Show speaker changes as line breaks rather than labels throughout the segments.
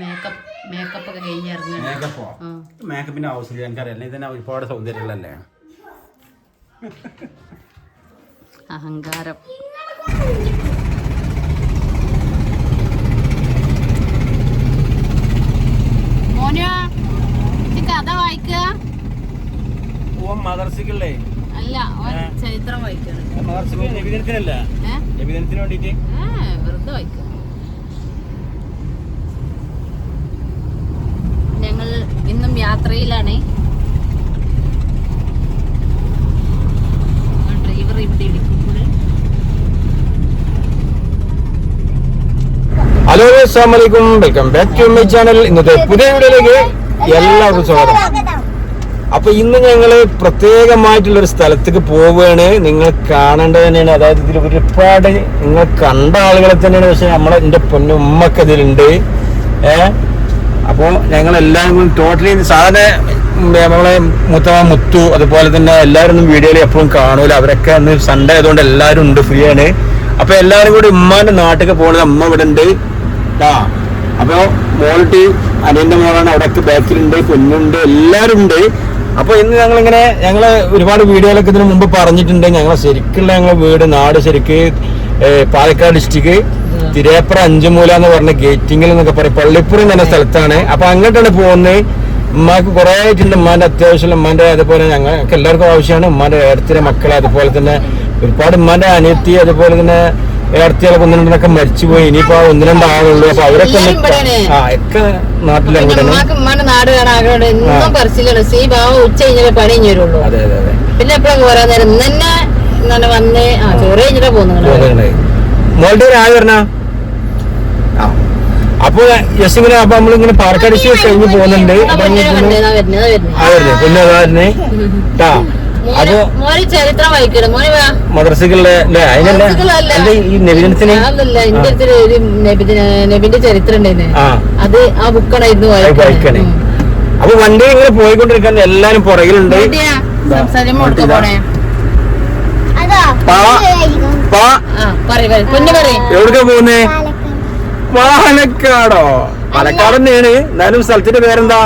Makeup makeup ഒക്കെ കഴിഞ്ഞ് ഇറങ്ങണം
മേക്കപ്പോ
ആ.
മേക്കപ്പിന്റെ ആവശ്യമില്ല എനിക്കറിയാം. ഇത് തന്നെ ഒരുപാട് സൗന്ദര്യങ്ങളല്ലേ
അഹങ്കാരം. കഥ വായിക്കുക അല്ല ചരിത്രം വായിക്കണം.
മദർസിക്ക് നബിദിനത്തിനല്ല
ഏ?
നബിദിനത്തിന് വേണ്ടിയിട്ട്
ഏ, വെറുതെ വായിക്കുക ഞങ്ങൾ ഇന്നും യാത്രയിലാണ്. ഡ്രൈവർ ഇവിടെ
ഹലോ അസ്സാം വലൈക്കും welcome back to my channel ഇന്നത്തെ പുതിയ വീഡിയോയിലേക്ക് എല്ലാവർക്കും സ്വാഗതം. അപ്പൊ ഇന്ന് ഞങ്ങൾ പ്രത്യേകമായിട്ടുള്ള ഒരു സ്ഥലത്തേക്ക് പോവുകയാണ്. നിങ്ങൾ കാണേണ്ടത് തന്നെയാണ്. അതായത് ഇതിൽ ഒരുപാട് നിങ്ങൾ കണ്ട ആളുകളെ തന്നെയാണ്. പക്ഷെ നമ്മളെ എന്റെ പൊന്നുമ്മക്ക് ഇതിലുണ്ട്. ഏ? അപ്പോ ഞങ്ങൾ എല്ലാവരും കൂടി ടോട്ടലി സാധാരണ നമ്മളെ മുത്തമ്മ മുത്തു അതുപോലെ തന്നെ എല്ലാവരും ഒന്നും വീഡിയോയിൽ എപ്പോഴും കാണൂല. അവരൊക്കെ അന്ന് സൺഡേ ആയതുകൊണ്ട് എല്ലാവരും ഉണ്ട് ഫ്രീ ആണ്. അപ്പൊ എല്ലാവരും കൂടി ഉമ്മാന്റെ നാട്ടിലേക്ക് പോണത് അമ്മ ഇവിടെ ഉണ്ട്. ആ അപ്പൊ മോളിട്ട് അനിയന്റെ മോളാണ് അവിടെയൊക്കെ ബാക്കിലുണ്ട് കുഞ്ഞുണ്ട് എല്ലാവരും ഉണ്ട്. അപ്പൊ ഇന്ന് ഞങ്ങൾ ഇങ്ങനെ ഞങ്ങൾ ഒരുപാട് വീഡിയോയിലൊക്കെ ഇതിനു മുമ്പ് പറഞ്ഞിട്ടുണ്ട്. ഞങ്ങളെ ശരിക്കുള്ള ഞങ്ങളെ വീട് നാട് ശരിക്ക് പാലക്കാട് ഡിസ്ട്രിക്ട് തിരേപ്പുറ അഞ്ചുമൂല എന്ന് പറഞ്ഞ ഗേറ്റിംഗിൽ എന്നൊക്കെ പറയും. പള്ളിപ്പുറം എന്ന സ്ഥലത്താണ്. അപ്പൊ അങ്ങോട്ടാണ് പോകുന്നത്. ഉമ്മാക്ക് കുറെ ആയിട്ടുണ്ട്. ഉമ്മാന്റെ അത്യാവശ്യം ഉമ്മാന്റെ അതുപോലെ ഞങ്ങൾക്ക് എല്ലാവർക്കും ആവശ്യമാണ്. ഉമ്മാന്റെ ഏടത്തിലെ മക്കളെ അതുപോലെ തന്നെ ഒരുപാട് ഉമ്മാന്റെ അനിയത്തി അതുപോലെ തന്നെ ഏടത്തികളൊക്കെ ഒന്ന് രണ്ടെണ്ണൊക്കെ മരിച്ചുപോയി. ഇനിയിപ്പോ ഒന്ന് രണ്ടാളുള്ളൂ അപ്പൊ അവരൊക്കെ. ആ ഒക്കെ
പിന്നെ
അതെ അതെ അതെ.
നേരം? ഇന്ന് തന്നെ വന്ന് ചോറ് കഴിഞ്ഞിട്ടാ പോകുന്നത്.
മോളുടെ ഒരു ആയ വരണ ആ അപ്പൊ യെസ് ഇങ്ങനെ അപ്പൊ നമ്മളിങ്ങനെ പാർക്കടിച്ച് ഡിസ്ട്രിക്ട് കഴിഞ്ഞ് പോകുന്നുണ്ട്. പിന്നെ അതാ വരുന്നേ. ട്ടാ. അപ്പൊ മദ്രസകളിലെ അല്ലേ? അതിനല്ല ഈ നബിദിനത്തിന്?
എന്റെ അടുത്തൊരു നബിന്റെ ചരിത്രം ഉണ്ടായിരുന്നു
ആ.
അത് ആ ബുക്കാണായിരുന്നു
അത് വായിക്കണേ. അപ്പൊ വണ്ടി ഇങ്ങനെ പോയിക്കൊണ്ടിരിക്കാൻ എല്ലാരും പുറകിലുണ്ട്. എവിടേക്കാ പോകുന്നേ പാലക്കാടോ? പാലക്കാട് തന്നെയാണ്. എന്നാലും സ്ഥലത്തിന്റെ പേരെന്താ?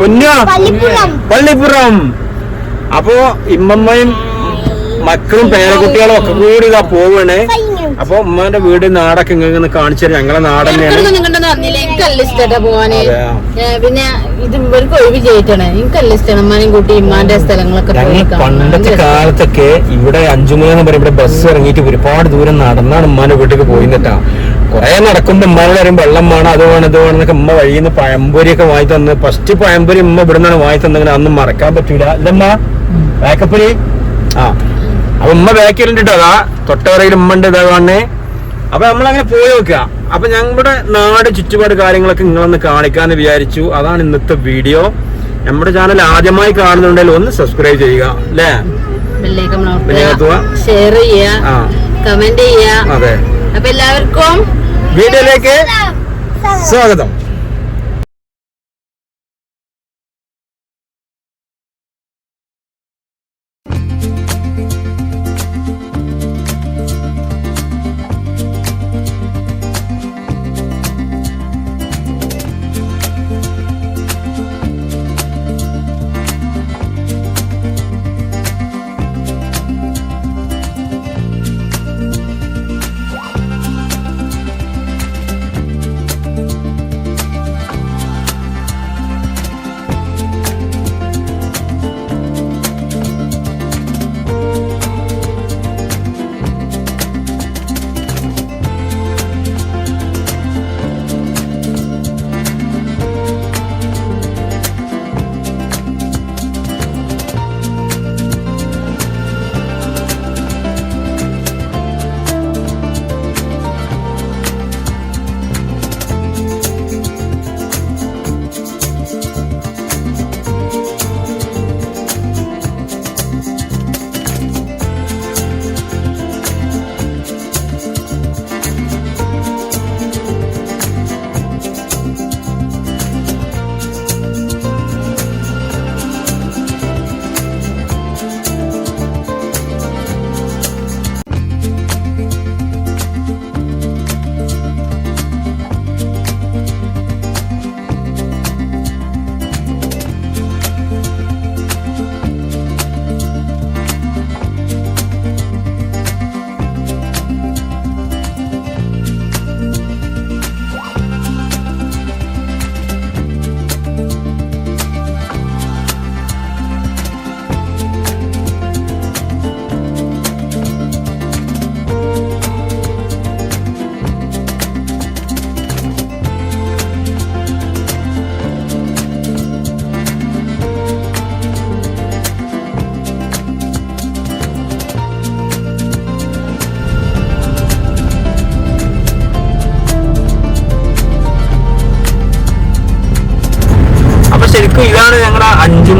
പൊന്നോ പള്ളിപ്പുറം. അപ്പോ ഇമ്മമ്മയും മക്കളും പേരക്കുട്ടികളും ഒക്കെ കൂടി ഇതാ പോവാണ്. അപ്പൊ ഉമ്മാന്റെ വീട് നാടൊക്കെ ഇങ്ങനെ കാണിച്ചു തരാം. ഞങ്ങളെ
നാടൻ പിന്നെ ഇത് ഇവർക്ക് ഒഴിവ് ചെയ്തിട്ടാണ് എനിക്ക് നല്ല ഇഷ്ടമാണ് ഉമ്മാനെയും കൂട്ടി ഇമ്മാന്റെ സ്ഥലങ്ങളൊക്കെ പോയി
പണ്ടത്തെ കാലത്തൊക്കെ ഇവിടെ അഞ്ചുമൂന്ന് പറയും ഇവിടെ ബസ് ഇറങ്ങിയിട്ട് ഒരുപാട് ദൂരം നടന്നാണ് ഉമ്മാന്റെ വീട്ടിലേക്ക് പോയിന്നിട്ടാ കുറെ നടക്കുമ്പോ ഉമ്മാനോട് പറയും വെള്ളം വേണം അത് വേണം ഇത് വേണം എന്നൊക്കെ ഉമ്മ വഴിയിൽ നിന്ന് പഴംപൊരിയൊക്കെ വാങ്ങി തന്ന്. ഫസ്റ്റ് പഴംപൊരി ഉമ്മ ഇവിടെ നിന്നാണ് വാങ്ങി തന്നെങ്കിൽ അന്ന് മറക്കാൻ പറ്റൂല. ഇതമ്മ വേക്കപ്പൊരി ആ. ഉമ്മ ബാക്കിലുണ്ട് കേട്ടോ അതാ തൊട്ടവരയിൽ ഉമ്മ ഉണ്ട് ഇതാ കാണേ അപ്പൊ നമ്മളങ്ങനെ പോയി നോക്കുക. അപ്പൊ ഞങ്ങളുടെ നാട് ചുറ്റുപാട് കാര്യങ്ങളൊക്കെ നിങ്ങളൊന്ന് കാണിക്കാന്ന് വിചാരിച്ചു. അതാണ് ഇന്നത്തെ വീഡിയോ. നമ്മുടെ ചാനൽ ആദ്യമായി കാണുന്നുണ്ടെങ്കിൽ ഒന്ന് സബ്സ്ക്രൈബ് ചെയ്യുക അല്ലേ.
ഷെയർ കമന്റ് ചെയ്യുക.
അതെ.
അപ്പൊ എല്ലാവർക്കും
വീഡിയോയിലേക്ക് സ്വാഗതം.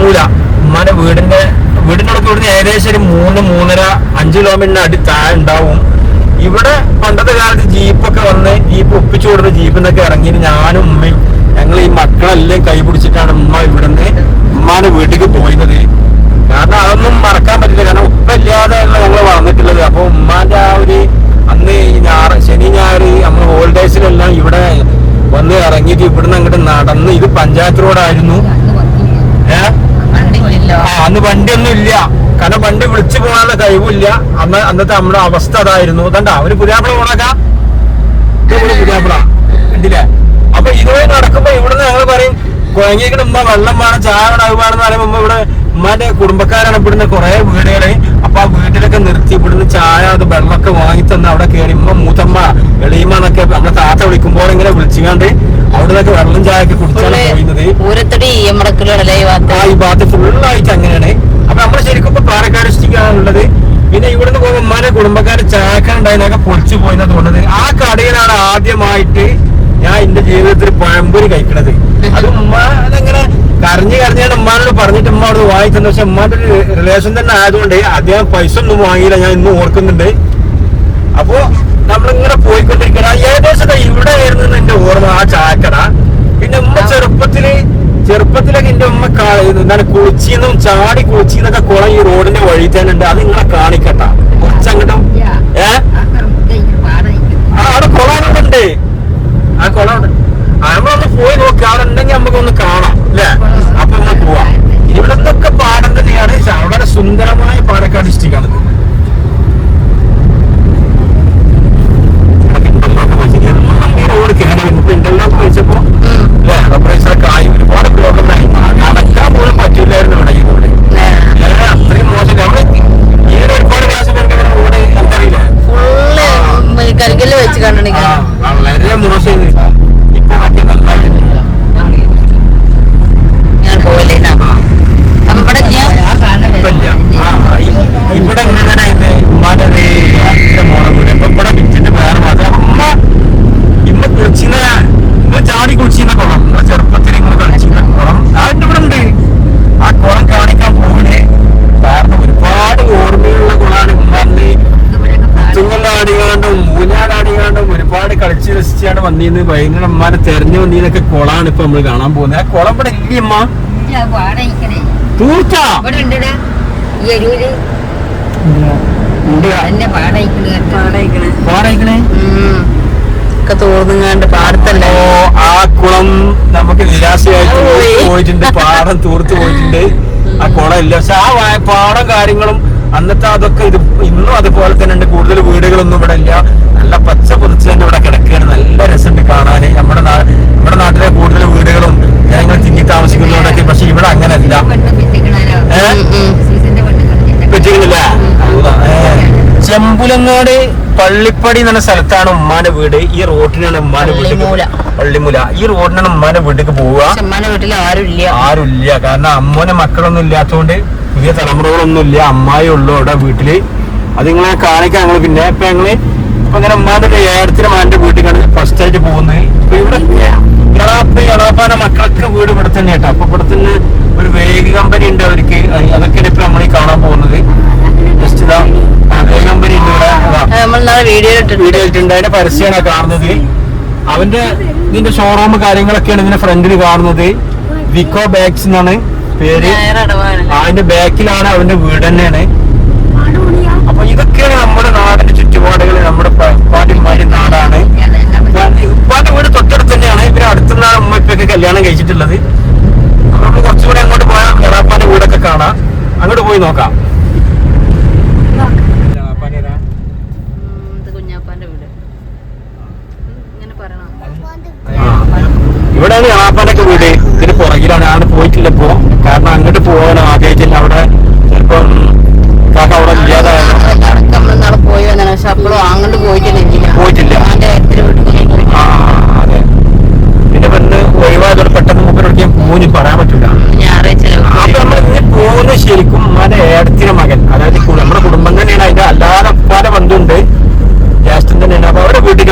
അഞ്ചുമൂല ഉമ്മാന്റെ വീടിന്റെ വീടിന്റെ അടുത്ത് ഏകദേശം ഒരു മൂന്ന് മൂന്നര അഞ്ച് കിലോമീറ്ററിന് അടി താഴെ ഉണ്ടാവും. ഇവിടെ പണ്ടത്തെ കാലത്ത് ജീപ്പൊക്കെ വന്ന് ജീപ്പ് ഒപ്പിച്ചു കൊടുത്ത് ജീപ്പിൽ നിന്നൊക്കെ ഇറങ്ങി ഞാനും ഉമ്മയും ഞങ്ങൾ ഈ മക്കളെല്ലാം കൈ പിടിച്ചിട്ടാണ് ഉമ്മ ഇവിടുന്ന് ഉമ്മാന്റെ വീട്ടിലേക്ക് പോയിരുന്നത്. കാരണം അതൊന്നും മറക്കാൻ പറ്റില്ല. കാരണം ഉപ്പ ഇല്ലാതെയല്ല ഞങ്ങൾ വളർന്നിട്ടുള്ളത്. അപ്പൊ ഉമ്മാന്റെ ആ ഒരു അന്ന് ഞായർ ശനി ഞായർ നമ്മൾ ഹോൾഡേഴ്സിലെല്ലാം ഇവിടെ വന്ന് ഇറങ്ങിയിട്ട് ഇവിടുന്ന് അങ്ങോട്ട് നടന്ന് ഇത് പഞ്ചായത്ത് റോഡായിരുന്നു അന്ന് വണ്ടിയൊന്നും ഇല്ല കാരണം വണ്ടി വിളിച്ചു പോകാനുള്ള കഴിവില്ല. അന്ന് അന്നത്തെ നമ്മുടെ അവസ്ഥ അതായിരുന്നു. അതണ്ട ഒരു പുരാപ്പിള പോണാക്കാം? പുരാപ്പിള കണ്ടില്ലേ? അപ്പൊ ഇതുവരെ നടക്കുമ്പോ ഇവിടുന്ന് ഞങ്ങൾ പറയും കുഴങ്ങിക്കണ ഉമ്മ വെള്ളം വേണം ചായ വേണം അത് വേണം എന്ന് പറയുമ്പോ ഇവിടെ ഉമ്മാന്റെ കുടുംബക്കാരാണ് ഇവിടുന്ന് കുറെ വീടുകൾ. അപ്പൊ ആ വീട്ടിലൊക്കെ നിർത്തി ഇവിടുന്ന് ചായ അത് വെള്ളമൊക്കെ വാങ്ങി തന്ന് അവിടെ കയറി ഇമ്മ മൂത്തമ്മ എളിയമ്മ എന്നൊക്കെ നമ്മളെ താത്ത വിളിക്കുമ്പോൾ ഇങ്ങനെ വിളിച്ചുകൊണ്ട് അവിടെ നിന്നൊക്കെ വെള്ളം ചായ ഒക്കെ കുടിച്ചാണ് പോയിരുന്നത്. ആ ഈ ഭാഗത്ത് ഫുള്ളായിട്ട് അങ്ങനെയാണ്. അപ്പൊ നമ്മൾ ശരിക്കും ഇപ്പൊ പാലക്കാട് ഡിസ്ട്രിക്റ്റാണ് ഉള്ളത് പിന്നെ ഇവിടുന്ന് പോകുമ്പോൾ ഉമ്മാനെ കുടുംബക്കാരെ ചായക്ക ഉണ്ടായതിനൊക്കെ പൊളിച്ചു പോയെന്നാ തോന്നുന്നത് ആ കടയിലാണ് ആദ്യമായിട്ട് ഞാൻ എന്റെ ജീവിതത്തിൽ പഴമ്പൊരി കഴിക്കണത്. അത് ഉമ്മ അതങ്ങനെ കരഞ്ഞ് കരഞ്ഞാണ് ഉമ്മാനോട് പറഞ്ഞിട്ട് ഉമ്മ അവിടെ വായിച്ചു പക്ഷെ ഉമ്മാന്റെ ഒരു റിലേഷൻ തന്നെ ആയതുകൊണ്ട് അദ്ദേഹം പൈസ ഒന്നും വാങ്ങിയില്ല. ഞാൻ ഇന്നും ഓർക്കുന്നുണ്ട്. അപ്പോ നമ്മളിങ്ങനെ പോയിക്കൊണ്ടിരിക്കണം ഏകദേശം ഇവിടെ ആയിരുന്നു എന്റെ ഓർമ്മ ആ ചാക്കട പിന്നെ ഉമ്മ ചെറുപ്പത്തിൽ ചെറുപ്പത്തിലൊക്കെ എന്റെ ഉമ്മ എന്താണ് കുളിച്ചിന്നും ചാടി കുളിച്ചിന്നൊക്കെ കുളം ഈ റോഡിന്റെ വഴി തന്നെ ഉണ്ട്. അത് നിങ്ങളെ കാണിക്കട്ട. കുറച്ചങ്ങോട്ടും ഏ? അവിടെ കുളം ഉണ്ട്. ആ കുളം ഉണ്ട്. നമ്മളൊന്ന് പോയി നോക്കി. അവിടെ ഉണ്ടെങ്കിൽ നമുക്കൊന്ന് കാണാം അല്ലേ? അപ്പൊ ഒന്ന് പോവാം. ഇവിടെ നിന്നൊക്കെ പാടം തന്നെയാണ്. വളരെ സുന്ദരമായ പാലക്കാട് ഡിസ്ട്രിക്റ്റ് ആണിത്. റോഡ് കയറി ഇപ്പൊ ഇന്റർലോക്ക് വെച്ചപ്പോ അല്ലേ റബ്ബറൈസൊക്കെ ആയി ഒരുപാട് നടക്കാൻ പോലും പറ്റില്ലായിരുന്നു ഇവിടെ അത്രയും മോശം. നമ്മൾ വന്നിരുന്നത് ഭയങ്കര അമ്മാരെ തെരഞ്ഞു വന്നീനൊക്കെ കുളമാണ് ഇപ്പൊ നമ്മൾ കാണാൻ പോകുന്നത്. ആ കുളം ഇവിടെ ഇല്ലേ അമ്മ
തോന്നുങ്ങാണ്ട് പാടത്തല്ലേ?
ഓ ആ കുളം നമുക്ക് നിരാശയായിട്ട്
പോയി.
പോയിട്ടുണ്ട് പാടം തൂർത്ത് പോയിട്ടുണ്ട്. ആ കുളം ഇല്ല. പക്ഷെ ആ പാടം കാര്യങ്ങളും അന്നത്തെ അതൊക്കെ ഇത് ഇന്നും അതുപോലെ തന്നെ ഉണ്ട് കൂടുതൽ വീടുകളൊന്നും ഇവിടെ ഇല്ല. നല്ല പച്ച പൊതിച്ച് തന്നെ ഇവിടെ കിടക്കുകയാണ്. നല്ല രസമുണ്ട് കാണാൻ. നമ്മുടെ നമ്മുടെ നാട്ടിലെ കൂടുതൽ വീടുകളും ഞങ്ങൾ തിങ്ങി താമസിക്കുന്നവരൊക്കെ പക്ഷെ ഇവിടെ അങ്ങനല്ല
പെണ്ണ്
ചെമ്പുലങ്ങാട് പള്ളിപ്പടി എന്ന സ്ഥലത്താണ് ഉമ്മാന്റെ വീട്. ഈ റോഡിനാണ് ഉമ്മാന്റെ വീട്ടിലേക്ക്
പള്ളിമൂല.
പള്ളിമുല. ഈ റോഡിനാണ് ഉമ്മാന്റെ വീട്ടിലേക്ക് പോവുക.
വീട്ടിൽ ആരും ഇല്ല
ആരുമില്ല. കാരണം അമ്മോനെ മക്കളൊന്നും ഇല്ലാത്തതുകൊണ്ട് പുതിയ തലമുറകളൊന്നും ഇല്ല അമ്മായി ഉള്ളു അവിടെ വീട്ടിൽ. അത് നിങ്ങളെ കാണിക്കാൻ ഞങ്ങൾ പിന്നെ ഇപ്പൊ ഞങ്ങൾ ഇപ്പൊ ഇങ്ങനെ ഉമ്മാന്റെ ഏഴത്തിന് മാന്റെ കണ്ട് ഫസ്റ്റ് ആയിട്ട് പോകുന്നത്. ഇപ്പൊ ഇവിടെ എളാപ്പ എളാപ്പാന്റെ മക്കളൊക്കെ വീട് ഇവിടെ തന്നെ കേട്ടോ. അപ്പൊ ഇവിടെ തന്നെ ഒരു വേഗ് കമ്പനി ഉണ്ട് അവർക്ക്. അത് അതൊക്കെയാണ് ഇപ്പൊ നമ്മൾ കാണാൻ പോകുന്നത്. ജസ്റ്റ് ഇതാ വേഗ് കമ്പനി ഉണ്ട് ഇവിടെ. അതാ
വീഡിയോ ഇട്ടിട്ടുണ്ട്.
വീഡിയോ ഇട്ടുണ്ട് അതിന്റെ പരസ്യമാണ് കാണുന്നത്. അവന്റെ ഇതിന്റെ ഷോറൂം കാര്യങ്ങളൊക്കെയാണ് ഇതിന്റെ ഫ്രണ്ടിൽ കാണുന്നത്. വിക്കോ ബാഗ്സ് എന്നാണ്. പേര് അതിന്റെ ബാക്കിലാണ് അവന്റെ വീട് തന്നെയാണ്. അപ്പൊ ഇതൊക്കെയാണ് നമ്മുടെ നാടിന്റെ ചുറ്റുപാടുകൾ നമ്മുടെ പാട്ടിമാരി നാടാണ്. ഉപ്പാന്റെ വീട് തൊട്ടടുത്ത് തന്നെയാണ്. ഇവർ അടുത്തുനിന്നാണ് അമ്മ ഇപ്പൊക്കെ കല്യാണം കഴിച്ചിട്ടുള്ളത്. അപ്പൊ നമ്മൾ കുറച്ചുകൂടെ അങ്ങോട്ട് പോയാൽ എളാപ്പാന്റെ വീടൊക്കെ കാണാം. അങ്ങോട്ട് പോയി നോക്കാം. ഇവിടെയാണ് ഏതാ?
ഒക്കെ വീട്.
പുറകിലാണ്. ഞാൻ പോയിട്ടില്ല ഇപ്പോ. കാരണം അങ്ങോട്ട് പോകാൻ ആഗ്രഹിച്ചില്ല. അവിടെ ചിലപ്പം കാക്ക അവിടെ ഇല്ലാതായത്
നമ്മൾ നാളെ പോയി വന്നാണ് പക്ഷെ അപ്പോഴും അങ്ങോട്ട് പോയിട്ടില്ല വീട്ടിൽ
അതെ. പിന്നെ വന്ന് ഒഴിവായതോടെ പെട്ടെന്ന് മുമ്പിലൊക്കെ പോയി പറയാൻ പറ്റില്ല
ഞായറാഴ്ച
അപ്പൊ നമ്മൾ ഇങ്ങനെ ശരിക്കും ഉമ്മാന്റെ ഏടത്തിന്റെ മകൻ. അതായത് നമ്മുടെ കുടുംബം തന്നെയാണ്. അതിന്റെ അല്ലാതെ പല ബന്ധുണ്ട്. ജ്യേഷ്ഠൻ തന്നെയാണ്. അപ്പൊ അവരുടെ വീട്ടിലേക്ക്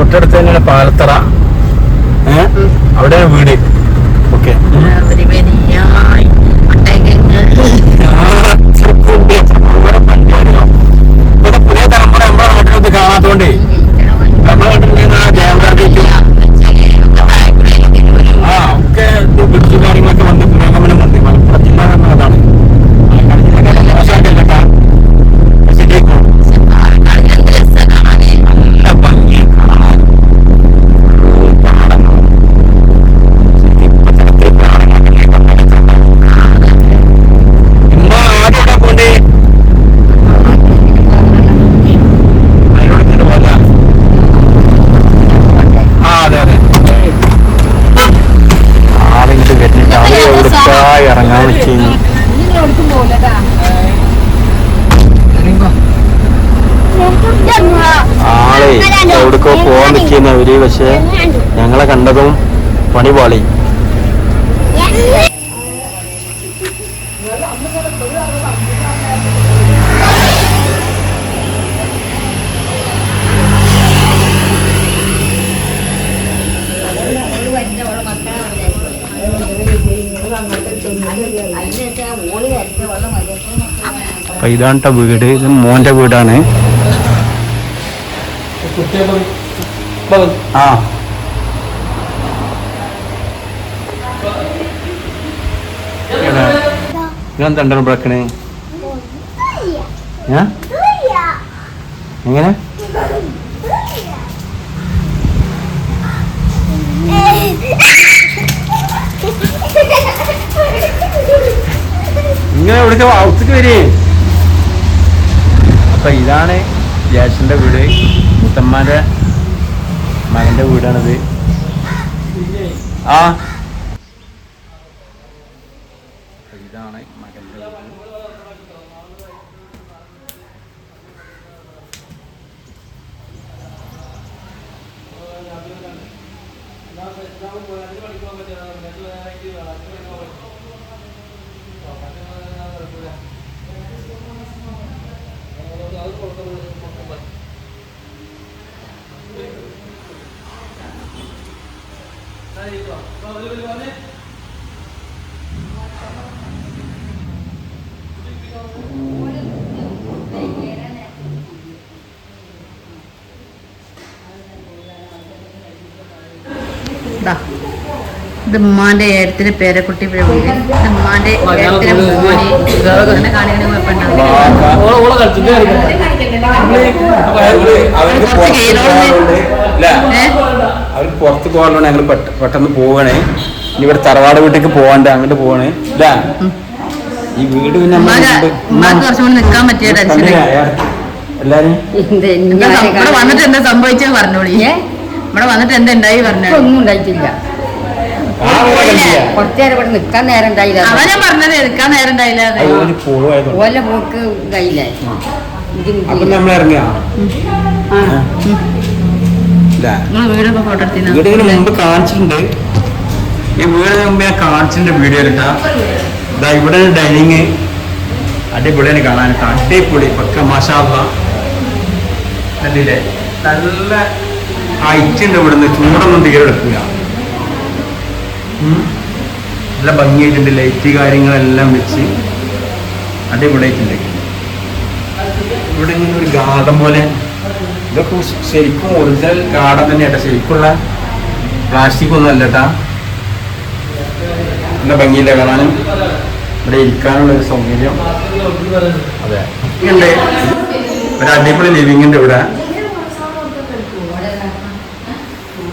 തൊട്ടടുത്ത് തന്നെയാണ് പാലത്തറ. ഏഹ് അവിടെയാണ് വീട്. അപ്പൊ ഇതാണ് വീട്. ഇത് മോന്റെ വീടാണ്. ആ. ഇതെന്താ ബ്രക്കണ് എങ്ങനെ? ഇങ്ങനെ എവിടേക്ക് ഔത്തേക്ക് വരേ. അപ്പൊ ഇതാണ് ജാഷിന്റെ വീട്. മുത്തമ്മാന്റെ മകന്റെ വീടാണിത്. ആ അപ്പൊ ഇതാണ് മകന്റെ വീട്
ഇത് ഉമ്മാന്റെ ഏഴത്തിന് പേരക്കുട്ടി ഇത് ഉമ്മാന്റെ മോന്. അങ്ങനെ കാണിക്കണ കുറച്ച്
പുറത്ത് പോകാനുള്ള ഞങ്ങൾ പെട്ടെന്ന് പോവണേ. ഇനി ഇവിടെ തറവാട് വീട്ടിലേക്ക് പോവാണ്ട് അങ്ങോട്ട് പോവണേ. ഇല്ല. ഈ വീട് പിന്നെ
നിക്കാൻ പറ്റിയ ടെൻഷൻ
എല്ലാരും?
വന്നിട്ട് എന്താ സംഭവിച്ചത് പറഞ്ഞോളി. ഇവിടെ വന്നിട്ട് എന്തുണ്ടായി പറഞ്ഞു?
ഒന്നും ഉണ്ടായിട്ടില്ല? കുറച്ചേരം ഇവിടെ നിക്കാൻ നേരം ഉണ്ടായില്ല.
പറഞ്ഞത് നേരം ഉണ്ടായില്ല.
ഓല പോക്ക്
വീടൊക്കെ ഫോട്ടോ
കാണിച്ചിട്ടുണ്ട്. ഈ വീട് മുമ്പ് ഞാൻ കാണിച്ചിട്ടുണ്ട് വീഡിയോ ഇട്ടാ ഇതാ ഇവിടെ ഡൈനിങ് അടിപൊളിയാണ് കാണാൻ. അടിപൊളി. പക്ക മസാല അല്ലേ നല്ല ഹൈറ്റ് ഉണ്ട് ഇവിടുന്ന് ചൂടൊന്നും തീരെ എടുക്കില്ല. നല്ല ഭംഗിയായിട്ടുണ്ട് ലൈറ്റ് കാര്യങ്ങളെല്ലാം വെച്ച്. അടിപൊളിയായിട്ടുണ്ട് ഇവിടെ ഇങ്ങനെ ഒരു ഗാർഡൻ പോലെ. ഇതൊക്കെ ശരിക്കും ഒറിജിനൽ ഗാർഡൻ തന്നെയാട്ടോ. ശരിക്കുള്ള പ്ലാസ്റ്റിക് ഒന്നും അല്ല കേട്ടാ നല്ല ഭംഗിയില്ല കാണാനും ഇവിടെ ഇരിക്കാനുള്ള ഒരു സൗകര്യം. അതെ. ഒരു അടിപൊളി ലിവിങ്ങിന്റെ ഇവിടെ.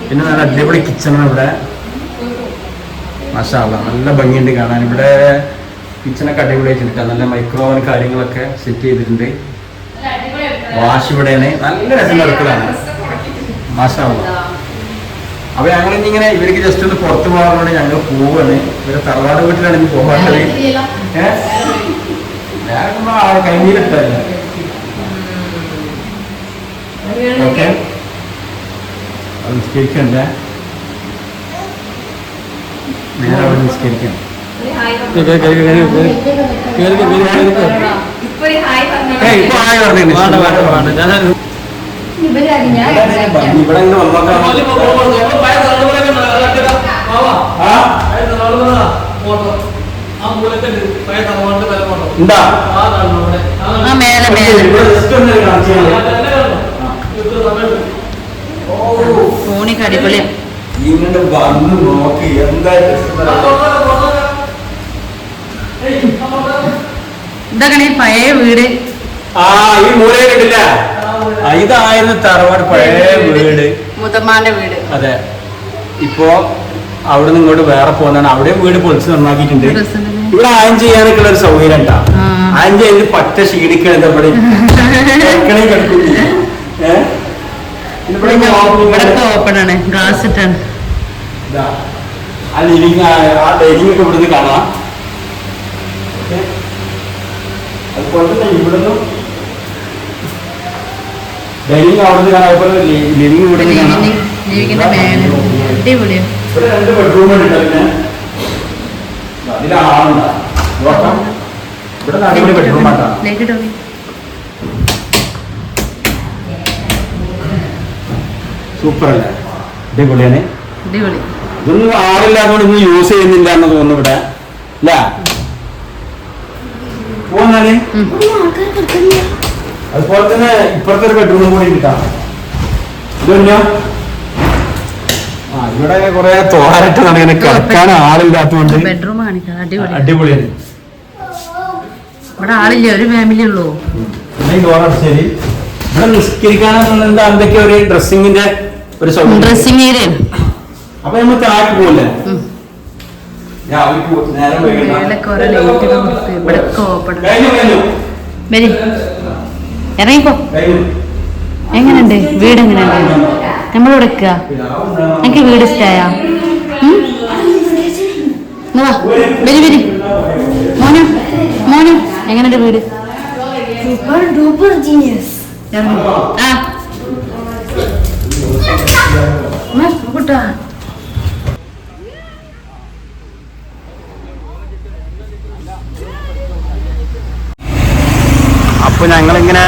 പിന്നെ നല്ല അടിപൊളി കിച്ചണാണ് ഇവിടെ. മഷാല നല്ല ഭംഗിയുണ്ട് കാണാൻ. ഇവിടെ കിച്ചണൊക്കെ അടിപൊളിയായിട്ടുണ്ട് നല്ല മൈക്രോവൻ കാര്യങ്ങളൊക്കെ സെറ്റ് ചെയ്തിട്ടുണ്ട്. വാഷ് ഇവിടെയാണ്. നല്ല രസം അടുക്കളാണ് മാഷാള്ള അപ്പൊ ഞങ്ങൾ ഇങ്ങനെ ഇവർക്ക് ജസ്റ്റ് ഒന്ന് പുറത്തു പോകാറുണ്ട് ഞങ്ങൾ പോവാണ്. ഇവരെ തറവാട് വീട്ടിലാണ് ഇനി പോകാത്തത് ഏഹ് കൈനീരിട്ടല്ല ഓക്കെ അത് നിസ്കരിക്കണ്ടേ നേരെ അവിടെ നിസ്കരിക്കണം ഇവിടെ ഉണ്ടാ
ആ മേലെ മേലെ
ഇവിടെ ജസ്റ്റ് ഒന്ന് കാണിച്ചു
ഫോണിക്ക് അടിപൊളിയാ
ഇങ്ങോട്ട് വന്ന് നോക്കി എന്താ
ഇതൊക്കെ പഴയ വീട്.
ആ ഈ മൂലയെ കണ്ടില്ല ആ, ഇതായിരുന്നു തറവാട് പഴയ വീട്.
മുതമാന്റെ വീട്.
അതെ. ഇപ്പോ അവിടെ നിന്ന് ഇങ്ങോട്ട് വേറെ പോകുന്നതാണ്. അവിടെ വീട് പൊളിച്ച് നന്നാക്കിയിട്ടുണ്ട്? ഇവിടെ ആയം ചെയ്യാനൊക്കെയുള്ള ഒരു സൗകര്യം ഉണ്ടാ. ആയം ചെയ്ത് പറ്റ ക്ഷീണിക്കണത് കിടക്കണേ ഏഹ്
ഓപ്പൺ ആണ്. ഗ്ലാസ് ഇട്ടാണ്.
ഇതാ. ആ ലിവിങ് ആ ഡൈനിങ് ഒക്കെ ഇവിടുന്ന് കാണാം. ഓക്കേ. അതുപോലെ തന്നെ ഇവിടുന്ന് ഡൈനിങ് അവിടുന്ന് കാണാം. അതുപോലെ ലിവിങ് ഇവിടുന്ന് കാണാം.
ജീവിക്കുന്ന മേലെ. അടിപൊളിയാ.
ഇവിടെ രണ്ട് ബെഡ്റൂം ഉണ്ട് പിന്നെ. അതിലാളുണ്ടാ നോക്കാം. ഇവിടെ അടിപൊളി ബെഡ്റൂം ആട്ടാ
ലൈറ്റ് ഇട്ടോ
സൂപ്പർ അല്ലേ അടിപൊളിയാണ്.
അടിപൊളി.
ഇതൊന്നും ആളില്ലാത്തോണ്ട് ഇന്ന് യൂസ് ചെയ്യുന്നില്ല എന്ന് തോന്നുന്നു ഇവിടെ. അല്ല
പോന്നാൽ.
അതുപോലെ തന്നെ ഇപ്പുറത്തെ ഒരു ബെഡ്റൂം കൂടി കിട്ടാം. ആ ഇവിടെ കുറെ തോരട്ട് നടങ്ങനെ കിടക്കാൻ ആളില്ലാത്തോണ്ട്
ബെഡ്റൂം
അടിപൊളിയാണ്.
ഇവിടെ ആളില്ല? ഒരു ഫാമിലി ഉള്ളൂ.
അടിച്ചാൽ ഇവിടെ നിസ്കരിക്കാനെന്താ എന്തൊക്കെ ഒരു ഡ്രസ്സിങ്ങിന്റെ ഒരു
ഡ്രസ്സിംഗ് ഏരിയ
അപ്പൊ നമ്മൾ താഴെ പോലെ
ഇറങ്ങിപ്പോ എങ്ങനെയുണ്ട്? വീട് എങ്ങനെയുണ്ട്? നമ്മൾ നിൽക്കുക. എനിക്ക് വീട് ഇഷ്ടമായ വരി വരി. മോനു മോനു. എങ്ങനെയുണ്ട് വീട്?
Super
genius. ആ ഉമ്മ, കൂട്ടാ
അപ്പൊ ഞങ്ങളിങ്ങനെ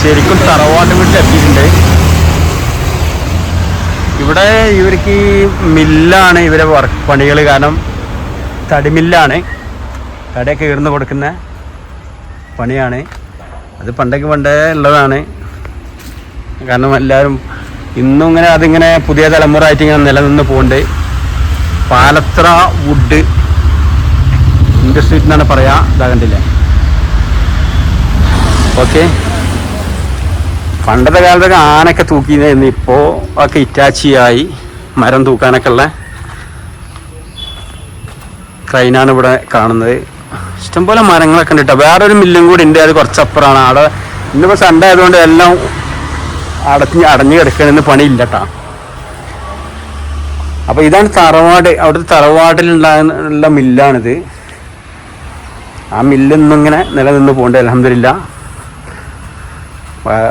ശരിക്കും തറവാട്ട് വീട്ടിൽ എത്തിയിട്ടുണ്ട് ഇവിടെ ഇവർക്ക് ഈ മില്ലാണ് ഇവരെ വർക്ക് പണികൾ. കാരണം തടിമില്ലാണ് തടിയൊക്കെ ഈർന്ന് കൊടുക്കുന്ന പണിയാണ്. അത് പണ്ടൊക്കെ പണ്ടേ ഉള്ളതാണ്. കാരണം എല്ലാവരും ഇന്നും ഇങ്ങനെ അതിങ്ങനെ പുതിയ തലമുറ ആയിട്ട് ഇങ്ങനെ നിലനിന്ന് പോകുന്നുണ്ട് പാലത്ര വുഡ് ഇൻഡസ്ട്രി എന്നാണ് പറയാ ഇതാ കണ്ടില്ലേ? ഓക്കെ പണ്ടത്തെ കാലത്തൊക്കെ ആനൊക്കെ തൂക്കിയിരുന്നു ഇപ്പോ ഒക്കെ ഇറ്റാച്ചിയായി മരം തൂക്കാനൊക്കെ ഉള്ള ക്രൈനാണ് ഇവിടെ കാണുന്നത്. ഇഷ്ടംപോലെ മരങ്ങളൊക്കെ ഉണ്ട് കേട്ടോ. വേറൊരു മില്ലും കൂടി ഉണ്ട് അത് കുറച്ചപ്പുറമാണ് അവിടെ ഇന്നിപ്പോൾ സൺഡേ ആയതുകൊണ്ട് എല്ലാം അടഞ്ഞ് അടഞ്ഞു കിടക്കണമെന്ന് പണിയില്ല കേട്ടോ അപ്പൊ ഇതാണ് തറവാട്. അവിടുത്തെ തറവാട്ടിലുണ്ടാകുന്ന മില്ലാണിത്. ആ മില്ലൊന്നിങ്ങനെ നിലനിന്ന് പോകണ്ടേ അലഹമില്ല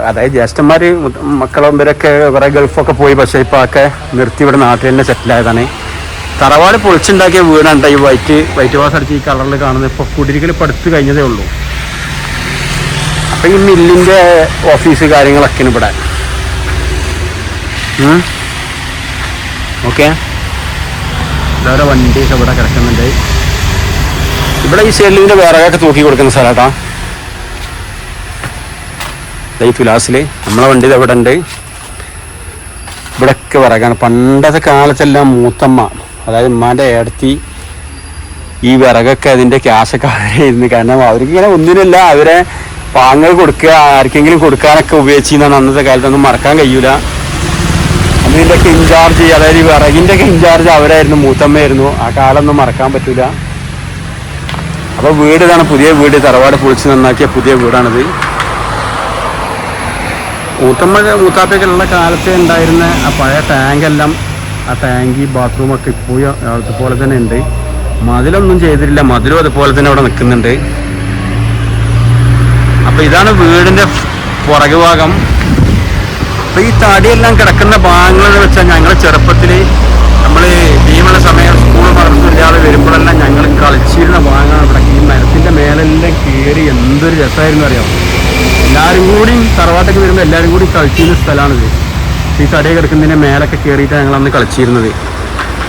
അതായത് ജ്യേഷ്ഠന്മാർ മക്കളും കുറേ ഗൾഫൊക്കെ പോയി പക്ഷേ ഇപ്പോൾ ഒക്കെ നിർത്തി ഇവിടെ നാട്ടിൽ തന്നെ സെറ്റിലായതാണ്. തറവാട് പൊളിച്ചുണ്ടാക്കിയ വീടാണ് ഈ വൈറ്റ് വൈറ്റ് വാസ് അടിച്ച് ഈ കളറിൽ കാണുന്നത്. ഇപ്പോൾ കുടിരിക്കൽ പടുത്ത് കഴിഞ്ഞതേ ഉള്ളൂ. അപ്പം ഈ മില്ലിന്റെ ഓഫീസ് കാര്യങ്ങളൊക്കെയാണ് ഇവിടെ. ഓക്കെ. വേറെ വണ്ടിയൊക്കെ ഇവിടെ കിടക്കുന്നുണ്ട്. ഇവിടെ ഈ സൈഡിലിന്റെ വിറകൊക്കെ തൂക്കി കൊടുക്കുന്ന സ്ഥലമാട്ടാ. ഈ തുലാസിൽ നമ്മളെ വണ്ടി ഇവിടെ ഉണ്ട്. ഇവിടെയൊക്കെ വിറകാണ്. പണ്ടത്തെ കാലത്തെല്ലാം മൂത്തമ്മ അതായത് ഉമ്മാന്റെ ഏടത്തി ഈ വിറകൊക്കെ അതിന്റെ ക്യാഷൊക്കെ അവരായിരുന്നു കാരണം അവർക്ക് ഇങ്ങനെ ഒന്നിനല്ല അവരെ പാങ്ങൾ കൊടുക്കുക ആർക്കെങ്കിലും കൊടുക്കാനൊക്കെ ഉപയോഗിച്ചിരുന്ന അന്നത്തെ കാലത്തൊന്നും മറക്കാൻ കഴിയൂല. അന്ന് ഇതിന്റെയൊക്കെ ഇൻചാർജ് അതായത് ഈ വിറകിന്റെ ഒക്കെ ഇൻചാർജ് അവരായിരുന്നു മൂത്തമ്മയായിരുന്നു. ആ കാലൊന്നും മറക്കാൻ പറ്റില്ല അപ്പോൾ വീട് ഇതാണ് പുതിയ വീട് തറവാട് പൊളിച്ച് നന്നാക്കിയ പുതിയ വീടാണിത്. മൂത്തമ്മ മൂത്താപ്പയ്ക്കുള്ള കാലത്ത് ഉണ്ടായിരുന്ന ആ പഴയ ടാങ്കെല്ലാം ആ ടാങ്ക് ബാത്റൂമൊക്കെ ഇപ്പോഴും അതുപോലെ തന്നെ ഉണ്ട്. മതിലൊന്നും ചെയ്തിട്ടില്ല മതിലും അതുപോലെ തന്നെ അവിടെ നിൽക്കുന്നുണ്ട്. അപ്പോൾ ഇതാണ് വീടിന്റെ പുറകു ഭാഗം അപ്പൊ ഈ തടിയെല്ലാം കിടക്കുന്ന ഭാഗങ്ങൾ എന്ന് വെച്ചാൽ ഞങ്ങൾ ചെറുപ്പത്തിൽ നമ്മൾ ഭീമുള്ള സമയം സ്കൂൾ മറന്നില്ലാതെ വരുമ്പോഴെല്ലാം ഞങ്ങൾ കളിച്ചിരുന്ന ഭാഗങ്ങളാണ് ഇവിടെ ഈ മരത്തിന്റെ മേലെല്ലാം കയറി എന്തൊരു രസമായിരുന്നു അറിയാം? എല്ലാവരും കൂടി തറവാട്ടൊക്കെ വരുമ്പോൾ എല്ലാവരും കൂടി കളിച്ചിരുന്ന സ്ഥലമാണിത്. ഈ തടി കിടക്കുന്നതിന്റെ മേലൊക്കെ കയറിയിട്ട് ഞങ്ങൾ അന്ന് കളിച്ചിരുന്നത്.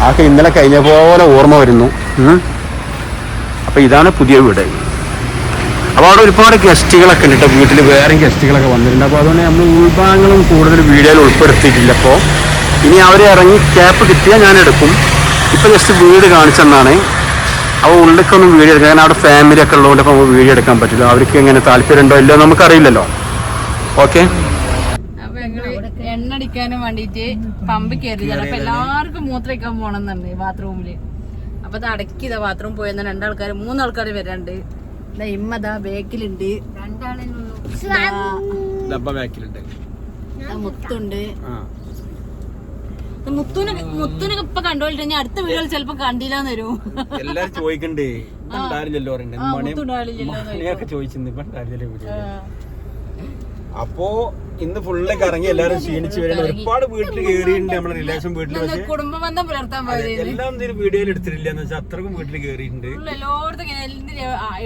ആക്കെ ഇന്നലെ കഴിഞ്ഞ പോലെ ഓർമ്മ വരുന്നു. അപ്പോൾ ഇതാണ് പുതിയ വീട്. അപ്പോൾ അവിടെ ഒരുപാട് ഗസ്റ്റുകളൊക്കെ ഉണ്ട് കേട്ടോ വീട്ടിൽ വേറെ ഗസ്റ്റുകളൊക്കെ വന്നിട്ടുണ്ട്. അപ്പോൾ അതുകൊണ്ട് നമ്മൾ വിഭാഗങ്ങളും കൂടുതൽ വീഡിയോയിൽ ഉൾപ്പെടുത്തിയിട്ടില്ല. അപ്പോൾ ഇനി അവർ ഇറങ്ങി ക്യാപ്പ് കിട്ടിയാൽ ഞാൻ എടുക്കും. ഇപ്പോൾ ജസ്റ്റ് വീട് കാണിച്ചെന്നാണ്. അപ്പോൾ ഉള്ളിലേക്കൊന്നും വീഡിയോ എടുക്കാൻ കാരണം അവിടെ ഫാമിലി ഒക്കെ ഉള്ളതുകൊണ്ട് അപ്പോൾ വീഡിയോ എടുക്കാൻ പറ്റില്ല. അവർക്ക് എങ്ങനെ താല്പര്യം ഉണ്ടോ ഇല്ലയോ നമുക്കറിയില്ലല്ലോ. ഓക്കെ
എണ്ണടിക്കാനും ഞങ്ങൾ എണ്ണ അടിക്കാനും വേണ്ടിട്ട് പമ്പ് കയറി അപ്പൊ എല്ലാവർക്കും മൂത്രയ്ക്കാൻ പോണെന്നുണ്ട് ബാത്റൂമിൽ അപ്പൊ അത് അടക്കിയതാ ബാത്റൂം പോയെന്ന രണ്ടാൾക്കാർ മൂന്നാൾക്കാർ വരാണ്ട്. ബേക്കിലുണ്ട്.
ബാക്കിലുണ്ട്.
മുത്തുണ്ട്. മുത്തുനെ ഇപ്പൊ കണ്ടോളിട്ട് ഞാൻ അടുത്ത വീഡിയോയിൽ ചിലപ്പോ കണ്ടില്ലാന്ന് വരും.
എല്ലാരും ചോദിക്കണ്ടേ? ചോദിച്ചിരുന്നു. ഉണ്ടായിരുന്നില്ല അപ്പോ ഇന്ന് ഫുള്ള് കറങ്ങി എല്ലാരും ക്ഷീണിച്ച് വരണം ഒരുപാട് വീട്ടിൽ കയറിയിട്ടുണ്ട് നമ്മുടെ റിലേഷൻ വീട്ടിൽ
വെച്ച്
പക്ഷേ
കുടുംബ ബന്ധം പുലർത്താൻ പോയത്
എല്ലാം ഇതിന് വീഡിയോയിൽ എടുത്തിട്ടില്ല എന്ന് വെച്ചാൽ അത്രക്കും വീട്ടിൽ കയറിയിട്ടുണ്ട്
എല്ലായിടത്തും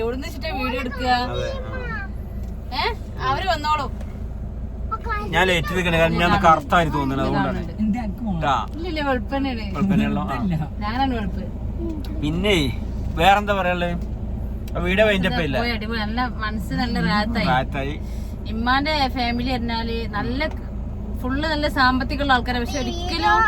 എവിടുന്ന് വെച്ചിട്ടാ വീഡിയോ എടുക്കുക? അവർ വന്നോളൂ.
ഞാൻ ലേറ്റ് നിൽക്കണേ കാരണം ഞാൻ കറുത്തായി തോന്നുന്നത് അതുകൊണ്ടാണ്. പിന്നെ വേറെന്താ പറയാനുള്ളത്? വീഡിയോ വൈൻഡപ്പ് ഇല്ല.
മനസ്സ് നല്ല റാത്തായി ഇമ്മാന്റെ ഫാമിലി പറഞ്ഞാൽ നല്ല ഫുള്ള് നല്ല സാമ്പത്തികമുള്ള ആൾക്കാരെ. പക്ഷെ ഒരിക്കലും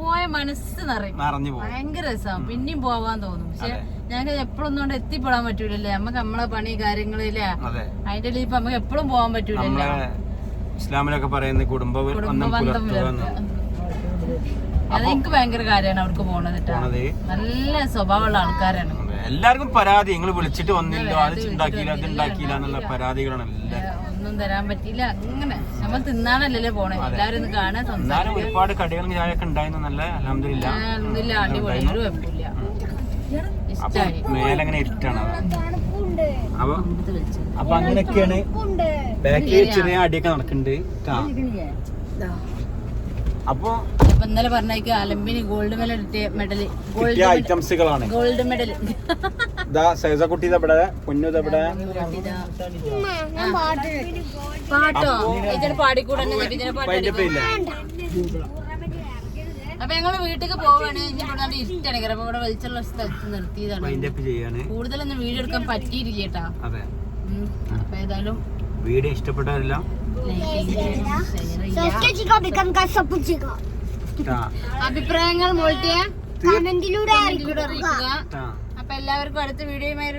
പോയ മനസ്സ് നിറയും. ഭയങ്കര രസമാണ് പിന്നെയും പോവാൻ തോന്നും. പക്ഷെ
ഞങ്ങൾ
ഞങ്ങൾക്ക് എപ്പോഴൊന്നും കൊണ്ട് എത്തിപ്പെടാൻ പറ്റൂലല്ലേ? നമ്മക്ക് നമ്മളെ പണി കാര്യങ്ങളില്ലേ
അതെ.
അതിന്റെ ഇടയിൽ ഇപ്പൊ നമുക്ക് എപ്പോഴും പോവാൻ പറ്റൂലല്ലേ.
ഇസ്ലാമിലൊക്കെ പറയുന്ന കുടുംബ
അത് എനിക്ക് ഭയങ്കര കാര്യമാണ് അവർക്ക് പോണത് കേട്ടോ. നല്ല സ്വഭാവമുള്ള ആൾക്കാരാണ്.
എല്ലാവർക്കും പരാതി. നിങ്ങൾ വിളിച്ചിട്ട് വന്നില്ലോ അത് ഉണ്ടാക്കിയില്ല അത് ഉണ്ടാക്കിയില്ല എന്നുള്ള പരാതികളാണ് എല്ലാം
ഒന്നും തരാൻ പറ്റിയില്ല. അങ്ങനെ നമ്മൾ തിന്നാണല്ലേ പോണേ. എല്ലാവരും ഒന്ന് കാണാൻ
എന്നാലും ഒരുപാട് കടികളും ചായയൊക്കെ ഉണ്ടായിരുന്നു നല്ല അലഹമില്ല
ഒന്നുമില്ല അടിപൊളി. ഒരു കുഴപ്പമില്ല.
അപ്പൊ മേലങ്ങനെ ഇരുട്ടാണ് അപ്പൊ അപ്പൊ അങ്ങനെയൊക്കെയാണ് ബാക്കിൽ ചെറിയ അടിയൊക്കെ നടക്കുന്നുണ്ട്. അപ്പൊ
അപ്പൊ ഇന്നലെ പറഞ്ഞേക്ക് അലമ്പിന് ഗോൾഡ് മെഡൽ മെഡൽ ഗോൾഡ്
കിട്ടിയ ഐറ്റംസുകളാണ്
ഗോൾഡ് മെഡൽ
സൈസക്കുട്ടി പൊന്നു
പാട്ടോ ഇതിന് പാടിക്കൂടെ അപ്പൊ ഞങ്ങൾ വീട്ടിലേക്ക് പോവാണ്. ഇനി ഇവിടെ ഇരുട്ടാണ് അപ്പൊ ഇവിടെ വെളിച്ചുള്ള സ്ഥലത്ത് നിർത്തിയതാണ്. കൂടുതലൊന്നും വീഡിയോ എടുക്കാൻ പറ്റിയിട്ടില്ല കേട്ടാ. അപ്പൊ ഏതായാലും
വീഡിയോ ഇഷ്ടപ്പെട്ടവരില്ല
സബ്സ്ക്രൈബ് ചെയ്യണം, share ചെയ്യാം.
Jika bikin kasap jika.
അഭിപ്രായങ്ങൾ
കമന്റിലൂടെ
അറിയിക്കുക. അപ്പൊ എല്ലാവർക്കും അടുത്ത വീഡിയോയുമായി